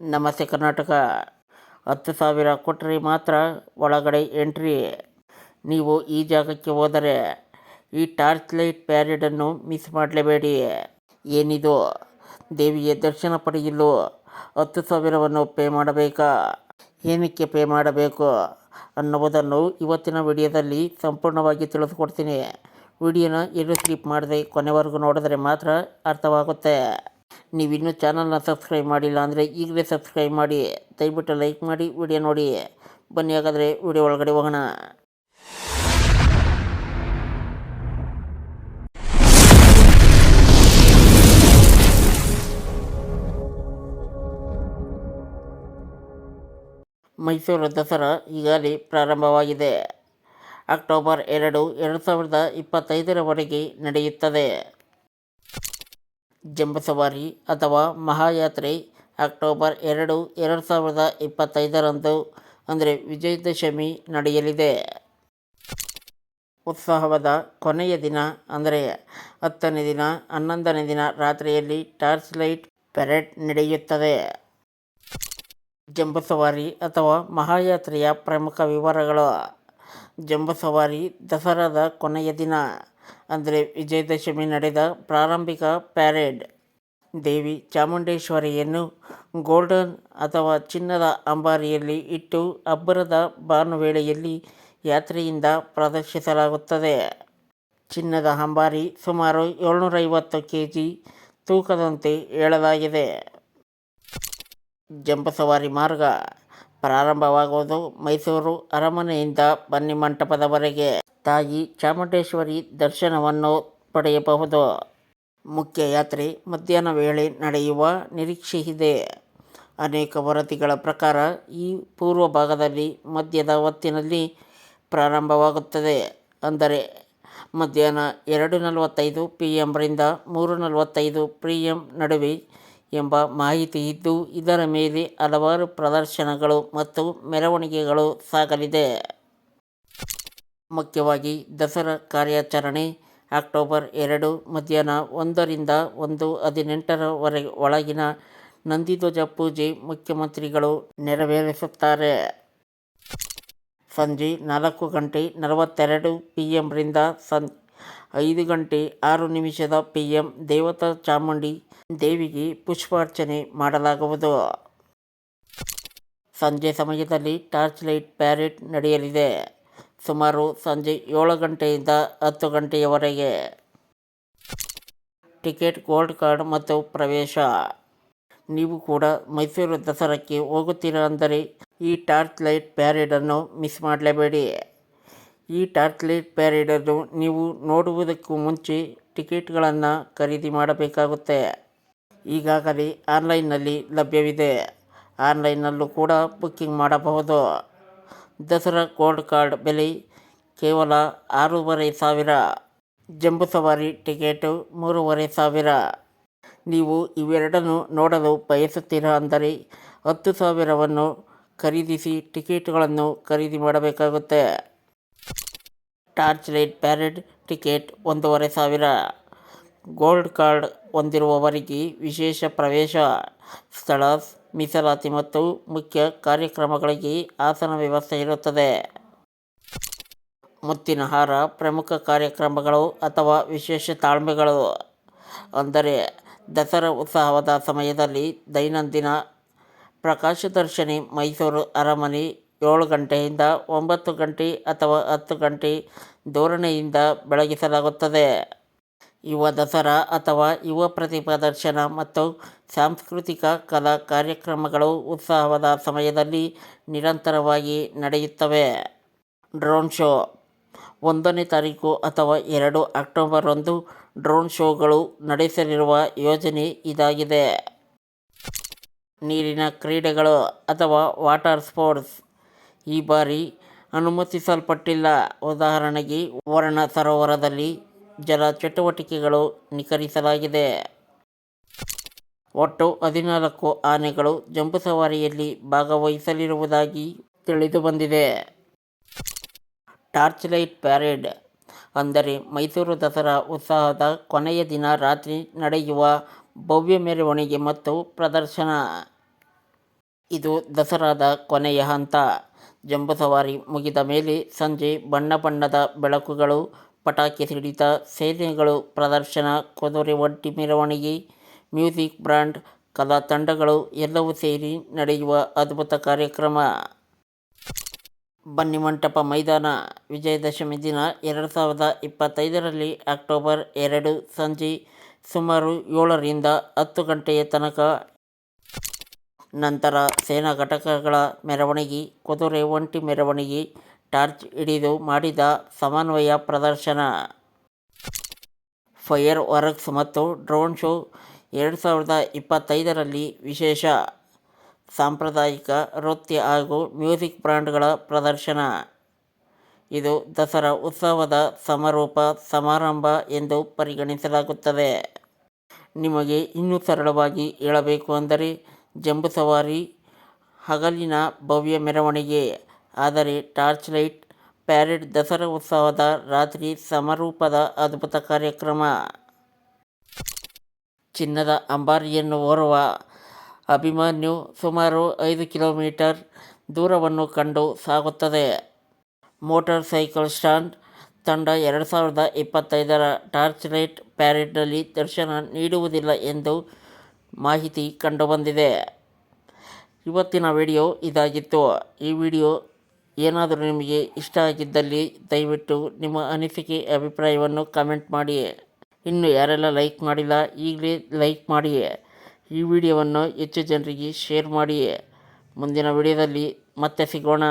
ನಮಸ್ತೆ ಕರ್ನಾಟಕ. ಹತ್ತು ಸಾವಿರ ಕೊಟ್ಟರೆ ಮಾತ್ರ ಒಳಗಡೆ ಎಂಟ್ರಿ. ನೀವು ಈ ಜಾಗಕ್ಕೆ ಹೋದರೆ ಈ ಟಾರ್ಚ್ ಲೈಟ್ ಪ್ಯಾರೇಡನ್ನು ಮಿಸ್ ಮಾಡಲೇಬೇಡಿ. ಏನಿದು? ದೇವಿಯ ದರ್ಶನ ಪಡೆಯಲು ಹತ್ತು ಸಾವಿರವನ್ನು ಪೇ ಮಾಡಬೇಕಾ? ಏನಕ್ಕೆ ಪೇ ಮಾಡಬೇಕು ಅನ್ನುವುದನ್ನು ಇವತ್ತಿನ ವಿಡಿಯೋದಲ್ಲಿ ಸಂಪೂರ್ಣವಾಗಿ ತಿಳಿದುಕೊಡ್ತೀನಿ. ವಿಡಿಯೋನ ಎಲ್ಲೂ ಸ್ಕಿಪ್ ಮಾಡದೆ ಕೊನೆವರೆಗೂ ನೋಡಿದ್ರೆ ಮಾತ್ರ ಅರ್ಥವಾಗುತ್ತೆ. ನೀವಿನ್ನೂ ಚಾನಲ್ನ ಸಬ್ಸ್ಕ್ರೈಬ್ ಮಾಡಿಲ್ಲ ಅಂದರೆ ಈಗಲೇ ಸಬ್ಸ್ಕ್ರೈಬ್ ಮಾಡಿ, ದಯವಿಟ್ಟು ಲೈಕ್ ಮಾಡಿ, ವಿಡಿಯೋ ನೋಡಿ. ಬನ್ನಿ ಹಾಗಾದರೆ ವಿಡಿಯೋ ಒಳಗಡೆ ಹೋಗೋಣ. ಮೈಸೂರು ದಸರಾ ಈಗಾಗಲೇ ಪ್ರಾರಂಭವಾಗಿದೆ. ಅಕ್ಟೋಬರ್ ಎರಡು ಎರಡು ಸಾವಿರದ ಇಪ್ಪತ್ತೈದರವರೆಗೆ ನಡೆಯುತ್ತದೆ. ಜಂಬಸವಾರಿ ಅಥವಾ ಮಹಾಯಾತ್ರೆ ಅಕ್ಟೋಬರ್ ಎರಡು ಎರಡು ಸಾವಿರದ ಇಪ್ಪತ್ತೈದರಂದು, ಅಂದರೆ ವಿಜಯದಶಮಿ ನಡೆಯಲಿದೆ. ಉತ್ಸವದ ಕೊನೆಯ ದಿನ, ಅಂದರೆ ಹತ್ತನೇ ದಿನ, ಹನ್ನೊಂದನೇ ದಿನ ರಾತ್ರಿಯಲ್ಲಿ ಟಾರ್ಚ್ ಲೈಟ್ ಪೆರೇಡ್ ನಡೆಯುತ್ತದೆ. ಜಂಬೂಸವಾರಿ ಅಥವಾ ಮಹಾಯಾತ್ರೆಯ ಪ್ರಮುಖ ವಿವರಗಳು. ಜಂಬೂಸವಾರಿ ದಸರಾದ ಕೊನೆಯ ದಿನ. ಅಂದರೆ ವಿಜಯದಶಮಿ ನಡೆದ ಪ್ರಾರಂಭಿಕ ಪ್ಯಾರೇಡ್. ದೇವಿ ಚಾಮುಂಡೇಶ್ವರಿಯನ್ನು ಗೋಲ್ಡನ್ ಅಥವಾ ಚಿನ್ನದ ಅಂಬಾರಿಯಲ್ಲಿ ಇಟ್ಟು ಅಬ್ಬರದ ಭಾನುವೇಳೆಯಲ್ಲಿ ಯಾತ್ರೆಯಿಂದ ಪ್ರದರ್ಶಿಸಲಾಗುತ್ತದೆ. ಚಿನ್ನದ ಅಂಬಾರಿ ಸುಮಾರು ಏಳ್ನೂರೈವತ್ತು ಕೆ ಜಿ ತೂಕದಂತೆ ಹೇಳಲಾಗಿದೆ ಜಂಬಸವಾರಿ ಮಾರ್ಗ ಪ್ರಾರಂಭವಾಗುವುದು ಮೈಸೂರು ಅರಮನೆಯಿಂದ ಬನ್ನಿಮಂಟಪದವರೆಗೆ ತಾಯಿ ಚಾಮುಂಡೇಶ್ವರಿ ದರ್ಶನವನ್ನು ಪಡೆಯಬಹುದು. ಮುಖ್ಯ ಯಾತ್ರೆ ಮಧ್ಯಾಹ್ನ ವೇಳೆ ನಡೆಯುವ ನಿರೀಕ್ಷೆ ಇದೆ. ಅನೇಕ ವರದಿಗಳ ಪ್ರಕಾರ ಈ ಪೂರ್ವ ಭಾಗದಲ್ಲಿ ಮಧ್ಯದ ಹೊತ್ತಿನಲ್ಲಿ ಪ್ರಾರಂಭವಾಗುತ್ತದೆ. ಅಂದರೆ ಮಧ್ಯಾಹ್ನ ಎರಡು ನಲವತ್ತೈದು ಪಿ ಎಂರಿಂದ ಮೂರು ನಲವತ್ತೈದು ಪಿ ಎಂ ನಡುವೆ ಎಂಬ ಮಾಹಿತಿ ಇದ್ದು, ಇದರ ಮೇಲೆ ಹಲವಾರು ಪ್ರದರ್ಶನಗಳು ಮತ್ತು ಮೆರವಣಿಗೆಗಳು ಸಾಗಲಿದೆ. ಮುಖ್ಯವಾಗಿ ದಸರಾ ಕಾರ್ಯಾಚರಣೆ ಅಕ್ಟೋಬರ್ ಎರಡು ಮಧ್ಯಾಹ್ನ ಒಂದರಿಂದ ಒಂದು ಹದಿನೆಂಟರವರೆ ಒಳಗಿನ ನಂದಿಧ್ವಜ ಪೂಜೆ ಮುಖ್ಯಮಂತ್ರಿಗಳು ನೆರವೇರಿಸುತ್ತಾರೆ. ಸಂಜೆ ನಾಲ್ಕು ಗಂಟೆ ನಲವತ್ತೆರಡು ಪಿ ಎಂರಿಂದ ಸಂ, ಐದು ಗಂಟೆ ಆರು ನಿಮಿಷದ ಪಿ ಎಂ ದೇವತಾ ಚಾಮುಂಡಿ ದೇವಿಗೆ ಪುಷ್ಪಾರ್ಚನೆ ಮಾಡಲಾಗುವುದು. ಸಂಜೆ ಸಮಯದಲ್ಲಿ ಟಾರ್ಚ್ ಲೈಟ್ ಪ್ಯಾರೇಡ್ ನಡೆಯಲಿದೆ. ಸುಮಾರು ಸಂಜೆ ಏಳು ಗಂಟೆಯಿಂದ ಹತ್ತು ಗಂಟೆಯವರೆಗೆ. ಟಿಕೆಟ್, ಗೋಲ್ಡ್ ಕಾರ್ಡ್ ಮತ್ತು ಪ್ರವೇಶ. ನೀವು ಕೂಡ ಮೈಸೂರು ದಸರಾಕ್ಕೆ ಹೋಗುತ್ತೀರಾ ಅಂದರೆ ಈ ಟಾರ್ಚ್ ಲೈಟ್ ಪ್ಯಾರೇಡನ್ನು ಮಿಸ್ ಮಾಡಲೇಬೇಡಿ. ಈ ಟಾರ್ಚ್ ಲೈಟ್ ಪ್ಯಾರೇಡನ್ನು ನೀವು ನೋಡುವುದಕ್ಕೂ ಮುಂಚೆ ಟಿಕೆಟ್ಗಳನ್ನು ಖರೀದಿ ಮಾಡಬೇಕಾಗುತ್ತೆ. ಈಗಾಗಲೇ ಆನ್ಲೈನ್ನಲ್ಲಿ ಲಭ್ಯವಿದೆ. ಆನ್ಲೈನ್ನಲ್ಲೂ ಕೂಡ ಬುಕ್ಕಿಂಗ್ ಮಾಡಬಹುದು. ದಸರಾ ಗೋಲ್ಡ್ ಕಾರ್ಡ್ ಬೆಲೆ ಕೇವಲ ಆರೂವರೆ ಸಾವಿರ. ಜಂಬೂಸವಾರಿ ಟಿಕೆಟು ಮೂರುವರೆ ಸಾವಿರ. ನೀವು ಇವೆರಡನ್ನು ನೋಡಲು ಬಯಸುತ್ತೀರಾ ಅಂದರೆ ಹತ್ತು ಸಾವಿರವನ್ನು ಖರೀದಿಸಿ ಟಿಕೆಟ್ಗಳನ್ನು ಖರೀದಿ ಮಾಡಬೇಕಾಗುತ್ತೆ. ಟಾರ್ಚ್ ಲೈಟ್ ಪ್ಯಾರೆಡ್ ಟಿಕೆಟ್ ಒಂದೂವರೆ ಸಾವಿರ. ಗೋಲ್ಡ್ ಕಾರ್ಡ್ ಹೊಂದಿರುವವರಿಗೆ ವಿಶೇಷ ಪ್ರವೇಶ ಸ್ಥಳ, ಮೀಸಲಾತಿ ಮತ್ತು ಮುಖ್ಯ ಕಾರ್ಯಕ್ರಮಗಳಿಗೆ ಆಸನ ವ್ಯವಸ್ಥೆ ಇರುತ್ತದೆ. ಮುತ್ತಿನ ಹಾರ, ಪ್ರಮುಖ ಕಾರ್ಯಕ್ರಮಗಳು ಅಥವಾ ವಿಶೇಷ ತಾಳ್ಮೆಗಳು. ಅಂದರೆ, ದಸರಾ ಉತ್ಸವದ ಸಮಯದಲ್ಲಿ ದೈನಂದಿನ ಪ್ರಕಾಶ ದರ್ಶನಿ, ಮೈಸೂರು ಅರಮನೆ ಏಳು ಗಂಟೆಯಿಂದ ಒಂಬತ್ತು ಗಂಟೆ ಅಥವಾ ಹತ್ತು ಗಂಟೆ ಧೋರಣೆಯಿಂದ ಬೆಳಗಿಸಲಾಗುತ್ತದೆ. ಯುವ ದಸರಾ ಅಥವಾ ಯುವ ಪ್ರತಿಭಾ ದರ್ಶನ ಮತ್ತು ಸಾಂಸ್ಕೃತಿಕ ಕಲಾ ಕಾರ್ಯಕ್ರಮಗಳು ಉತ್ಸವದ ಸಮಯದಲ್ಲಿ ನಿರಂತರವಾಗಿ ನಡೆಯುತ್ತವೆ. Drone show. ಒಂದನೇ ತಾರೀಕು ಅಥವಾ ಎರಡು ಅಕ್ಟೋಬರ್ರಂದು ಡ್ರೋನ್ ಶೋಗಳು ನಡೆಸಲಿರುವ ಯೋಜನೆ ಇದಾಗಿದೆ. ನೀರಿನ ಕ್ರೀಡೆಗಳು ಅಥವಾ ವಾಟರ್ ಸ್ಪೋರ್ಟ್ಸ್. ಈ ಬಾರಿ ಅನುಮತಿಸಲ್ಪಟ್ಟಿಲ್ಲ. ಉದಾಹರಣೆಗೆ, ವರ್ಣ ಸರೋವರದಲ್ಲಿ ಜಲ ಚಟುವಟಿಕೆಗಳು ನಿಖರಿಸಲಾಗಿದೆ. ಒಟ್ಟು ಹದಿನಾಲ್ಕು ಆನೆಗಳು ಜಂಬೂಸವಾರಿಯಲ್ಲಿ ಭಾಗವಹಿಸಲಿರುವುದಾಗಿ ತಿಳಿದುಬಂದಿದೆ. ಟಾರ್ಚ್ ಲೈಟ್ ಪ್ಯಾರೇಡ್ ಅಂದರೆ ಮೈಸೂರು ದಸರಾ ಉತ್ಸಾಹದ ಕೊನೆಯ ದಿನ ರಾತ್ರಿ ನಡೆಯುವ ಭವ್ಯ ಮೆರವಣಿಗೆ ಮತ್ತು ಪ್ರದರ್ಶನ. ಇದು ದಸರಾದ ಕೊನೆಯ ಹಂತ. ಜಂಬೂಸವಾರಿ ಮುಗಿದ ಮೇಲೆ ಸಂಜೆ ಬಣ್ಣ ಬಣ್ಣದ ಬೆಳಕುಗಳು ಪಟಾಕಿ ಸಿಡಿತ, ಸೇನೆಗಳು ಪ್ರದರ್ಶನ, ಕುದುರೆ ಒಂಟಿ ಮೆರವಣಿಗೆ, ಮ್ಯೂಸಿಕ್ ಬ್ಯಾಂಡ್ ಕಲಾ ತಂಡಗಳು ಎಲ್ಲವೂ ಸೇರಿ ನಡೆಯುವ ಅದ್ಭುತ ಕಾರ್ಯಕ್ರಮ. ಬನ್ನಿಮಂಟಪ ಮೈದಾನ, ವಿಜಯದಶಮಿ ದಿನ ಎರಡು ಸಾವಿರದ ಇಪ್ಪತ್ತೈದರಲ್ಲಿ ಅಕ್ಟೋಬರ್ ಎರಡು ಸಂಜೆ ಸುಮಾರು ಏಳರಿಂದ ಹತ್ತು ಗಂಟೆಯ ತನಕ. ನಂತರ ಸೇನಾ ಘಟಕಗಳ ಮೆರವಣಿಗೆ, ಕುದುರೆ ಒಂಟಿ ಮೆರವಣಿಗೆ ಟಾರ್ಚ್ ಹಿಡಿದು ಮಾಡಿದ ಸಮನ್ವಯ ಪ್ರದರ್ಶನ. ಫೈರ್ ವರ್ಕ್ಸ್ ಮತ್ತು ಡ್ರೋನ್ ಶೋ ಎರಡು ಸಾವಿರದ ಇಪ್ಪತ್ತೈದರಲ್ಲಿ ವಿಶೇಷ ಸಾಂಪ್ರದಾಯಿಕ ನೃತ್ಯ ಹಾಗೂ ಮ್ಯೂಸಿಕ್ ಬ್ರ್ಯಾಂಡ್ಗಳ ಪ್ರದರ್ಶನ. ಇದು ದಸರಾ ಉತ್ಸವದ ಸಮಾರೋಪ ಸಮಾರಂಭ ಎಂದು ಪರಿಗಣಿಸಲಾಗುತ್ತದೆ. ನಿಮಗೆ ಇನ್ನೂ ಸರಳವಾಗಿ ಹೇಳಬೇಕು ಅಂದರೆ ಜಂಬೂಸವಾರಿ ಹಗಲಿನ ಭವ್ಯ ಮೆರವಣಿಗೆ ಆದರೆ ಟಾರ್ಚ್ ಲೈಟ್ ಪ್ಯಾರೇಡ್ ದಸರಾ ಉತ್ಸವದ ರಾತ್ರಿ ಸಮಾರೋಪದ ಅದ್ಭುತ ಕಾರ್ಯಕ್ರಮ. ಚಿನ್ನದ ಅಂಬಾರಿಯನ್ನು ಓರುವ ಅಭಿಮನ್ಯು ಸುಮಾರು ಐದು ಕಿಲೋಮೀಟರ್ ದೂರವನ್ನು ಕಂಡು ಸಾಗುತ್ತದೆ. ಮೋಟಾರ್ ಸೈಕಲ್ ಸ್ಟಾಂಡ್ ತಂಡ ಎರಡು ಸಾವಿರದ ಇಪ್ಪತ್ತೈದರ ಟಾರ್ಚ್ ಲೈಟ್ ಪ್ಯಾರೇಡ್ನಲ್ಲಿ ದರ್ಶನ ನೀಡುವುದಿಲ್ಲ ಎಂದು ಮಾಹಿತಿ ಕಂಡುಬಂದಿದೆ. ಇವತ್ತಿನ ವಿಡಿಯೋ ಇದಾಗಿತ್ತು. ಈ ವಿಡಿಯೋ ಏನಾದರೂ ನಿಮಗೆ ಇಷ್ಟ ಆಗಿದ್ದಲ್ಲಿ ದಯವಿಟ್ಟು ನಿಮ್ಮ ಅನಿಸಿಕೆ, ಅಭಿಪ್ರಾಯವನ್ನು ಕಮೆಂಟ್ ಮಾಡಿ. ಇನ್ನು ಯಾರೆಲ್ಲ ಲೈಕ್ ಮಾಡಿಲ್ಲ, ಈಗಲೇ ಲೈಕ್ ಮಾಡಿ. ಈ ವಿಡಿಯೋವನ್ನು ಹೆಚ್ಚು ಜನರಿಗೆ ಶೇರ್ ಮಾಡಿ. ಮುಂದಿನ ವಿಡಿಯೋದಲ್ಲಿ ಮತ್ತೆ ಸಿಗೋಣ.